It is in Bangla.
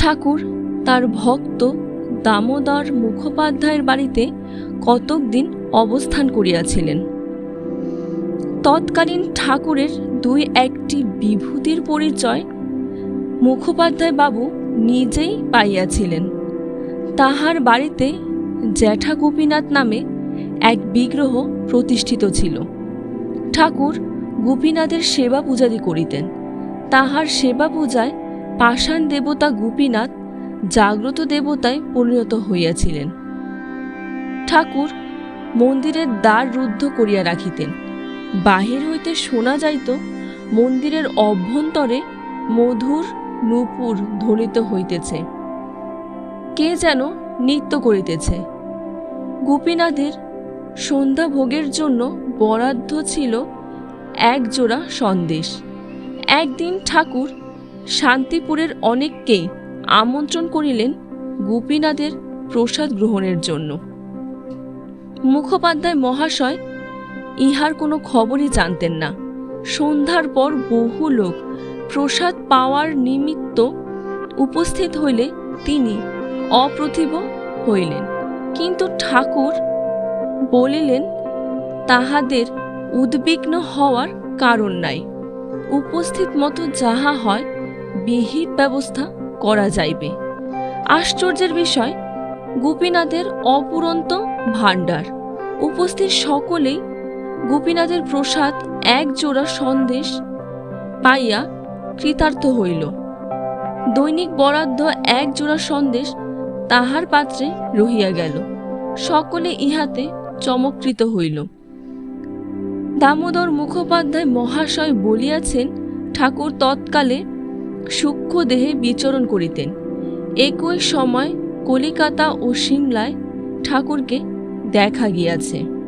ঠাকুর, তার ভক্ত দামোদর মুখোপাধ্যায়ের বাড়িতে কতক দিন অবস্থান করিয়াছিলেন। তৎকালীন ঠাকুরের দুই একটি বিভূতির পরিচয় মুখোপাধ্যায় বাবু নিজেই পাইয়াছিলেন। তাহার বাড়িতে জ্যাঠা গোপীনাথ নামে এক বিগ্রহ প্রতিষ্ঠিত ছিল। ঠাকুর গোপীনাথের সেবা পূজাদি করিতেন। তাহার সেবা পূজায় পাষাণ দেবতা গোপীনাথ জাগ্রত দেবতায় পরিণত হইয়াছিলেন। ঠাকুর মন্দিরের দ্বার রুদ্ধ করিয়া রাখিতেন। বাহির হইতে শোনা যাইত মন্দিরের অভ্যন্তরে মধুর নূপুর ধ্বনিত হইতেছে। কে যেন নৃত্য করিতেছে। গোপীনাথের সন্ধ্যা ভোগের জন্য বরাদ্দ ছিল এক জোড়া সন্দেশ। একদিন ঠাকুর শান্তিপুরের অনেককেই আমন্ত্রণ করিলেন গোপীনাথের প্রসাদ গ্রহণের জন্য। মুখোপাধ্যায় মহাশয় ইহার কোনো খবরই জানতেন না। সন্ধ্যার পর বহু লোক প্রসাদ পাওয়ার নিমিত্ত উপস্থিত হইলে তিনি অপ্রতিভ হইলেন। কিন্তু ঠাকুর বলিলেন, তাহাদের উদ্বিগ্ন হওয়ার কারণ নাই। উপস্থিত মতো যাহা হয় বিহিত ব্যবস্থা করা যাইবে। আশ্চর্যের বিষয়, গোপীনাথের অপুরন্ত ভাণ্ডার। উপস্থিত সকলেই গোপীনাথের প্রসাদ এক জোড়া সন্দেশ পাইয়া কৃতার্থ হইল। দৈনিক বরাদ্দ এক জোড়া সন্দেশ তাহার পাত্রে রহিয়া গেল। সকলে ইহাতে চমৎকৃত হইল। দামোদর মুখোপাধ্যায় মহাশয় বলিয়াছেন, ঠাকুর তৎকালে সূক্ষ্ম দেহে বিচরণ করিতেন। একই সময় কলিকাতা ও সিমলায় ঠাকুরকে দেখা গিয়াছে।